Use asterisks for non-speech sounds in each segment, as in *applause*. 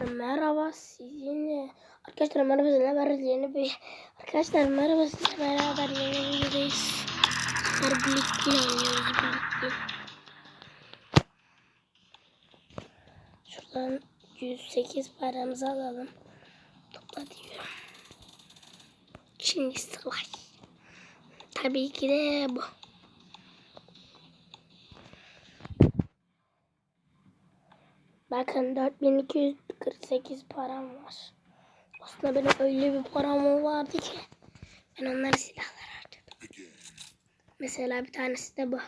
Merhaba sizinle arkadaşlar merhaba sizinle beraber yeni bir arkadaşlar merhaba sizinle beraber yeni bir videodayız. Her birlikte oynuyoruz birlikte. Şuradan 108 paramızı alalım. Topla diyorum. Şimdi savaş. Tabii ki de bu. Bakın 4248 param var. Aslında benim öyle bir param vardı ki ben onları silahlara harcadım. Mesela bir tanesi de bu.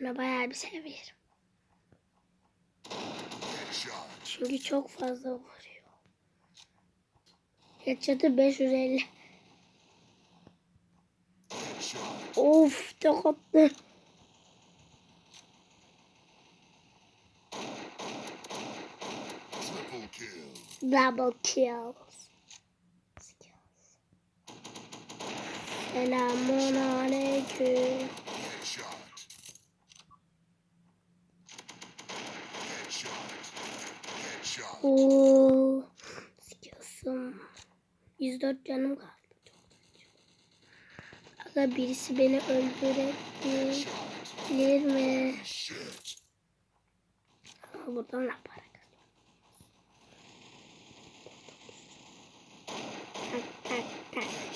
Buna bayağı bir severim. Çünkü çok fazla vuruyor. Headshot'ı 550. Of çok attı. Triple kill. Double kills. Selamun aleyküm. Headshot. Headshot. Headshot. Oo, skills'ım. 104 canım kaldı. Aga birisi beni öldürebilir mi? Buradan ne para kazanıyorum? Tak tak tak. Headshot.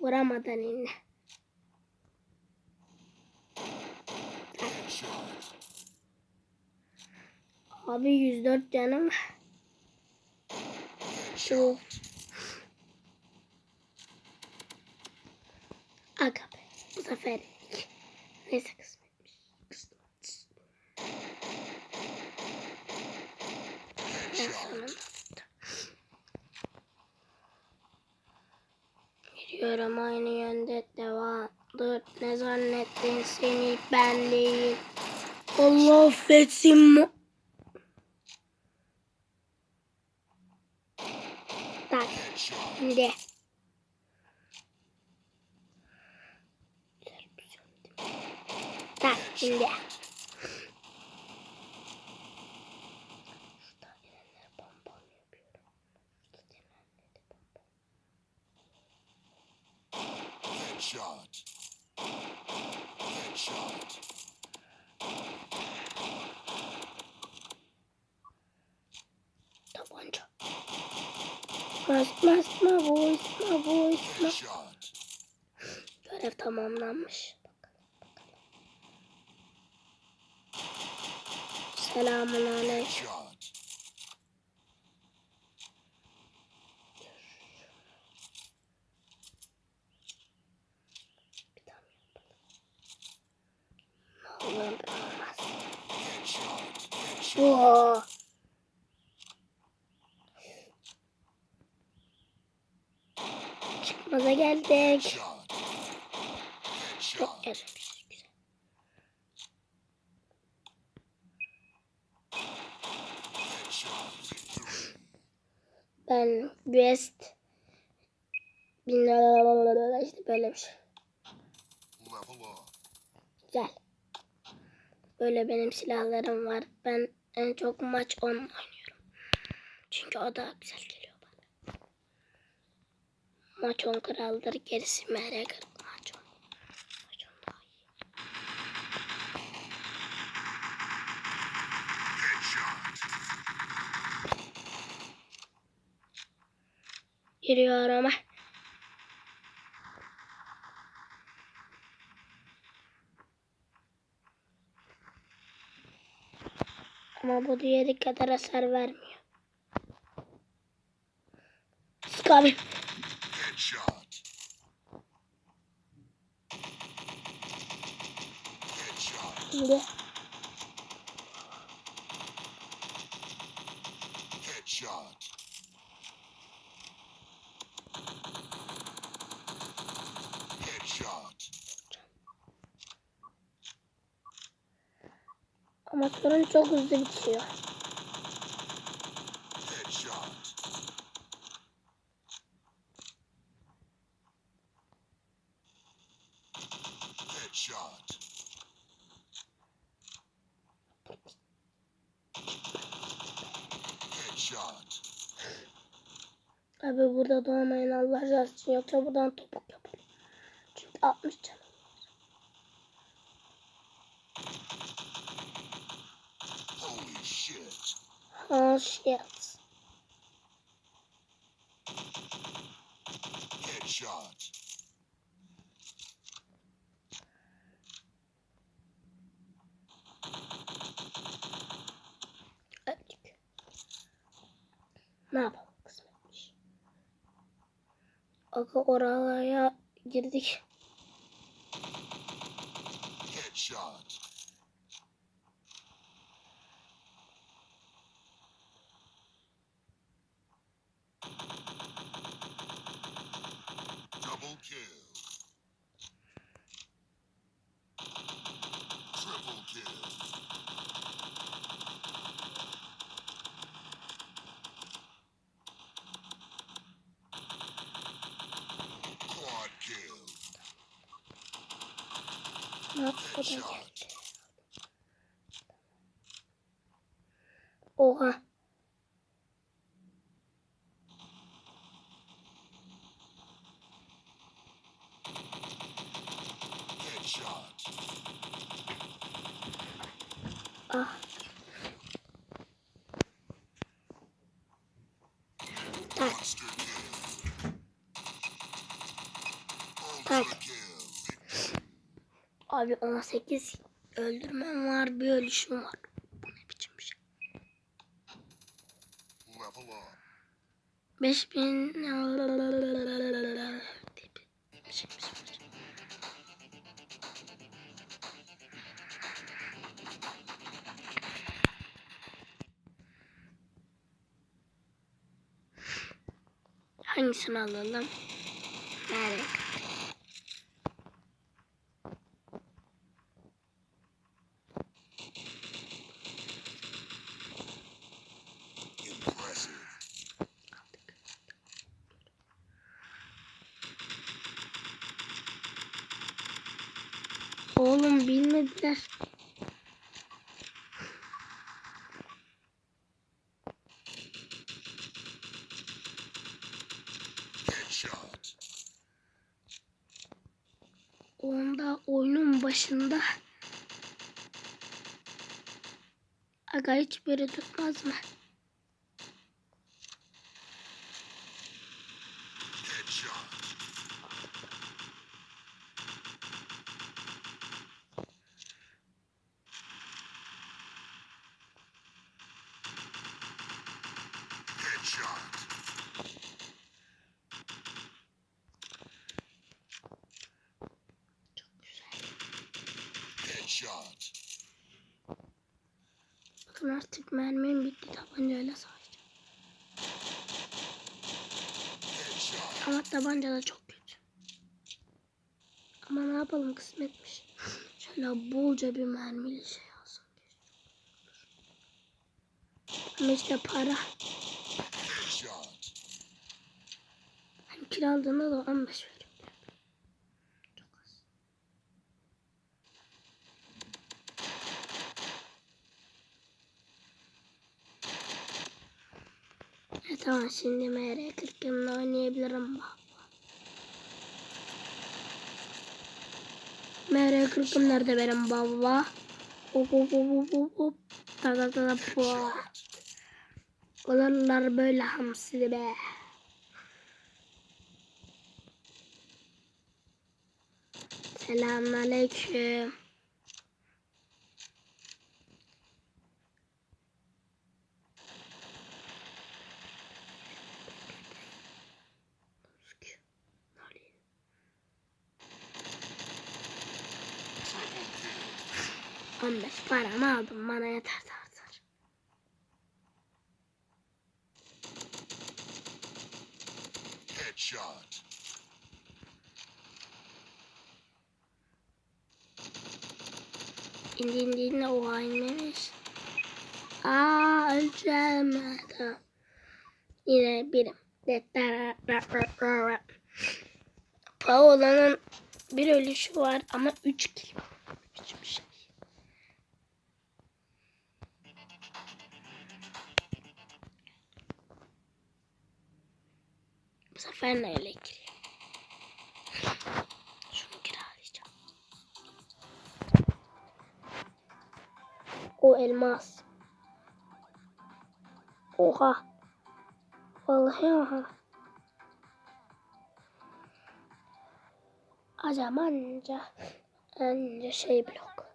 Vuramadan. Headshot. Abi 104 canım. Headshot. Aga be. Bu sefer. Neyse kısmetmiş. Yürüyorum aynı yönde devam. Dur ne zannettin seni ben değil. Allah affetsin mi? Tak Headshot. şimdi. Tak şimdi. Şurada gelenleri pompon yapıyorum. Şurada gelenleri de pompon. Headshot. Headshot. Tabanca. Basma basma basma basma. Headshot. Görev tamamlanmış. Selamun aleyküm. Headshot. Bir tane yapalım. Ne olur be olmaz. Oo. Çıkmaza geldik. Çok. Güzel. Ben West işte böyle bir şey. Güzel. Böyle benim silahlarım var. Ben en çok maç 10 oynuyorum. Çünkü o da güzel geliyor bana. Maç 10 kraldır. Gerisi MR 40 maç 10. Maç 10 daha iyi. Giriyor ama. Ama bu diğeri kadar hasar vermiyor. Sık abi. Şimdi. Headshot. Ama sorun çok hızlı bitiyor. Abi burada doğmayın Allah razı olsun. Yoksa buradan topuk yapın. Çünkü 60 canım. Oh shit. Headshot. Öldük. Ne yapalım kısmetmiş. Aga oraya girdik. Kill. Triple kill. Quad kill. Ne Tak. kill. Abi 18 öldürmem var bir ölüşüm var. Bu ne biçim bir şey? Level up. 5000 Hangisini alalım? Impressive. Oğlum bilmediler. Aga hiçbiri tutmaz mı? Headshot. Bakın artık mermim bitti tabancayla savaşacağım. Ama tabanca da çok kötü. Ama ne yapalım kısmetmiş. *laughs* Şöyle bolca bir mermili şey alsam. Ama işte para. Hem kiraladığında da 15 veriyor. Tamam şimdi MR40 yanına oynayabilirim baba. MR40'ım nerede benim baba? Hop hop hop hop hop hop. Ta ta ta ta. Olurlar böyle hamsi be. Selamünaleyküm. Paramı aldım bana yeter tartar. Headshot. İndi indiğinde o aynıymış. Aa öleceğim. Tamam. Yine birim. Paola'nın bir ölüşü var ama 3 kill. Hiçbir şey. Sefer neyle gireyim? Şunu kiralayacağım. O elmas. Oha. Vallahi oha. Acaba anca, anca şey blok.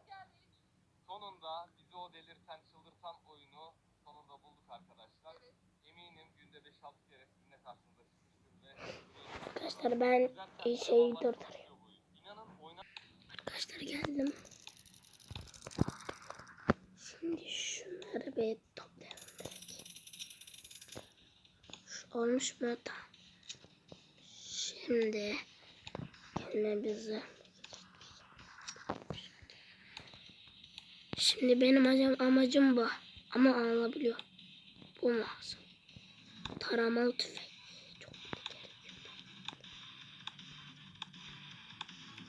Arkadaşlar ben şeyi durduruyorum. Arkadaşlar geldim. Şimdi şunları bir toplayalım direkt. Şu olmuş mu? Tamam. Şimdi yine bizi Şimdi benim amacım, amacım bu. Ama alabiliyor. Bu lazım. Taramalı tüfek.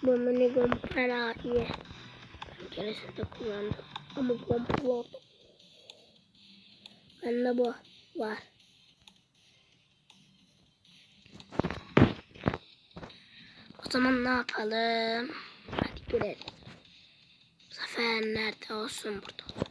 Minigun fena iyi. Ben keresinde kullandım. Ama pompalı Bende bu var. O zaman ne yapalım? Hadi girelim. Bu sefer nerede olsun burada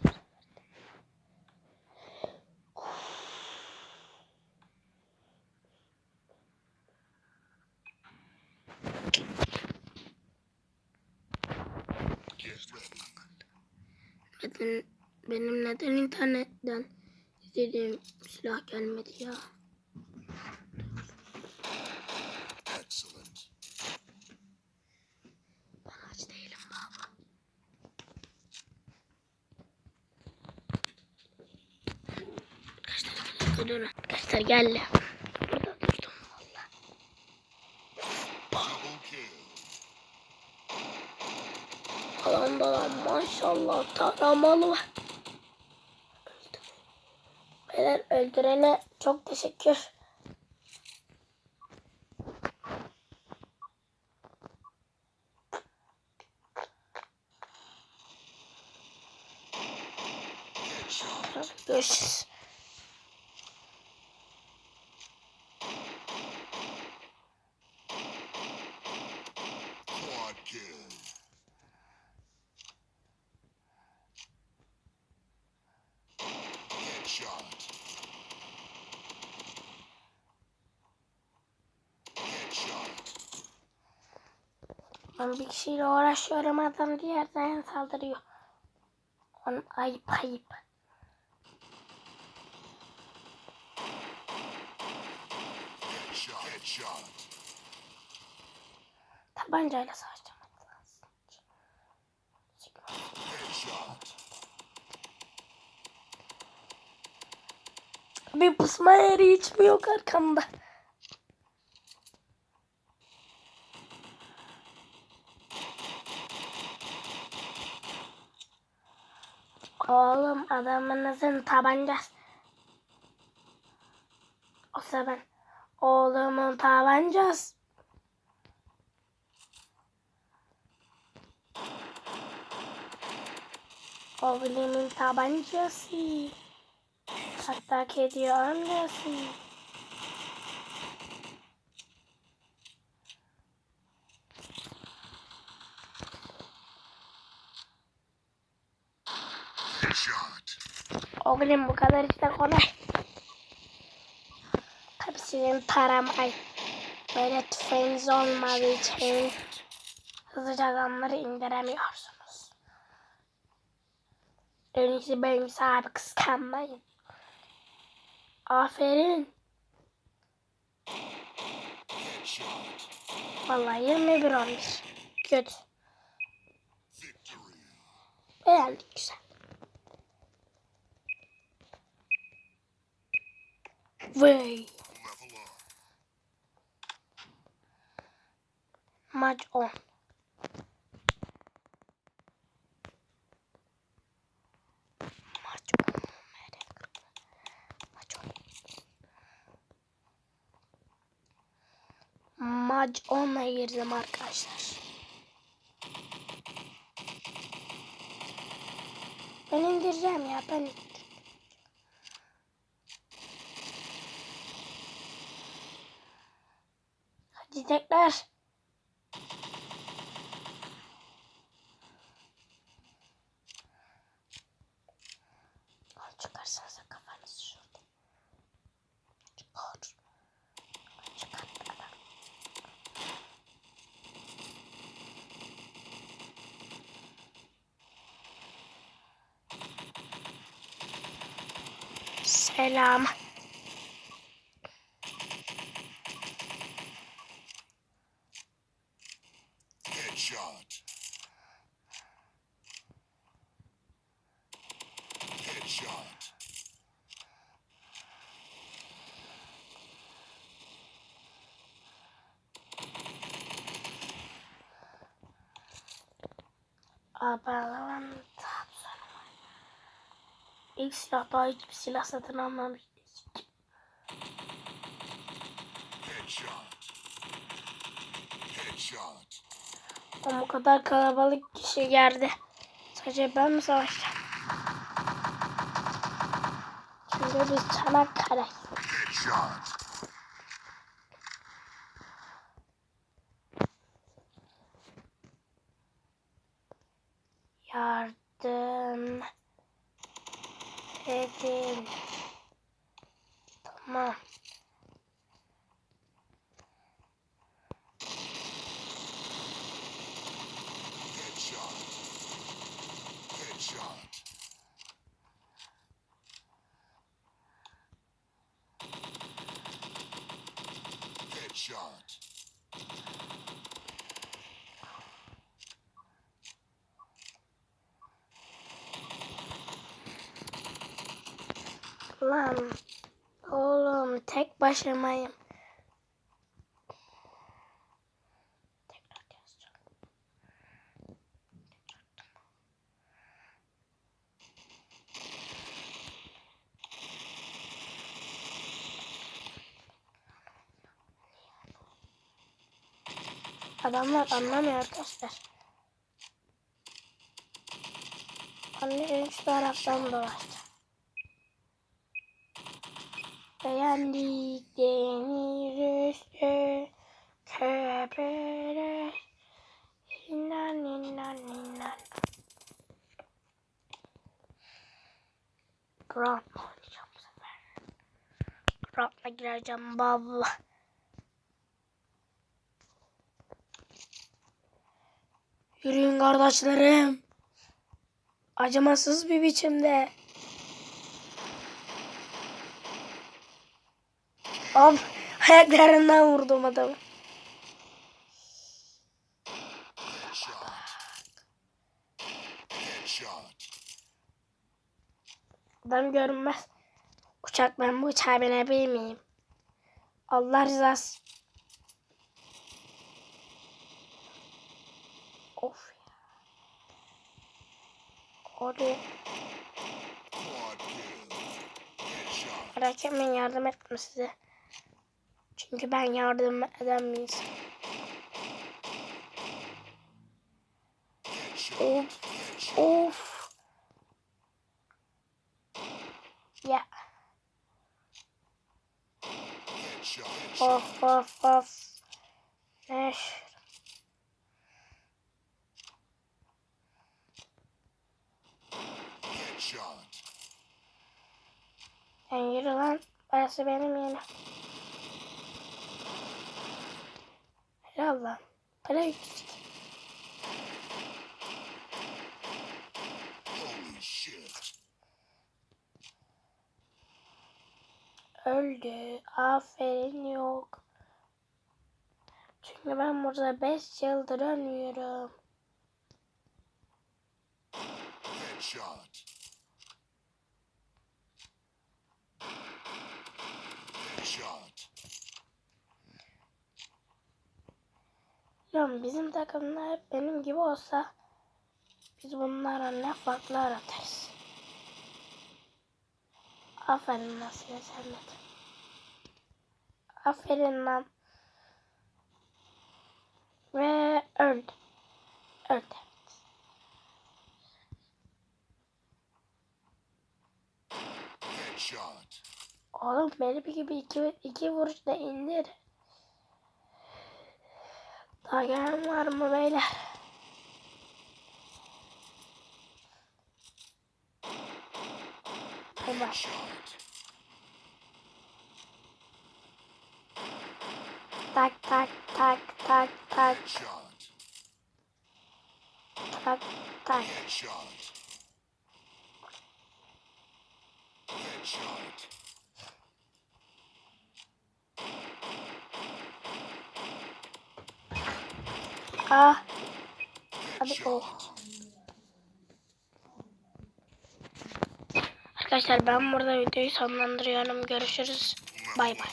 Neden, benim neden internetten istediğim silah gelmedi ya? Excellent. Ben aç değilim baba. Durun. Arkadaşlar geldi. Burada durdum valla. Double kill. Alanda da maşallah taramalı var. Beyler öldürene çok teşekkür. Görüşürüz. Quad kill. Headshot. Headshot. Bir kişiyle uğraşıyorum adam diğerden saldırıyor. Onun ayıp ayıp. Tabancayla savaşacağım. Bir pusma yeri hiç mi yok arkamda? Oğlum adamınızın tabancası. Olsa ben. Oğlumun tabancası. Oğlumun tabancası. Hatta kedi amcası. Headshot. Oğlum bu kadar işte kolay. Tabii sizin taramayı. Böyle tüfeğiniz olmadığı için hızlıca adamları indiremiyorsunuz. En iyisi benim sahibi kıskanmayın. Aferin. Vallahi 21 11. Kötü. Beğendik güzel. Vay. Maç 10. Maç 10. Maç 10. Maç 10'a girdim arkadaşlar. Ben indireceğim ya ben Selam. Headshot. Headshot. Abalan İlk silah daha hiçbir silah satın almamıştık. Ama bu kadar kalabalık kişi geldi. Sadece ben mi savaşacağım? Çünkü biz Çanakkale. Headshot. Yardım edin. Tamam. Headshot. Headshot. Headshot. Lan oğlum tek başımayım. Adamlar anlamıyor arkadaşlar. Anne üç taraftan dolaşacağım. Beğendik deniz üstü köpere İnan inan inan Grand oynayacağım bu sefer. Grand'la gireceğim baba. Yürüyün kardeşlerim. Acımasız bir biçimde Ab ayaklarından vurdum adamı. Adam görünmez. Uçak ben bu uçağa binebilir miyim? Allah rızası. Of. Headshot. merak etmeyin yardım ettim size. Çünkü ben yardım eden bir. Of. Of. Ya. Of of of. Ne? Headshot. Sen yürü lan. Burası benim yerim. Lan. Para yüksek. Öldü. Aferin yok. Çünkü ben burada 5 yıldır ölmüyorum. Headshot. Headshot. Ya bizim takımda hep benim gibi olsa biz bunlara ne farklar atarız. Aferin lan size Sermet. Aferin lan. Ve öldü. Öldü. Oğlum benim gibi iki, iki vuruşla indir. Daha gelen var mı beyler? Shot. Tak tak tak tak tak tak tak. Headshot. Headshot. Ah. Hadi oh. Arkadaşlar ben burada videoyu sonlandırıyorum. Görüşürüz. Bay bay.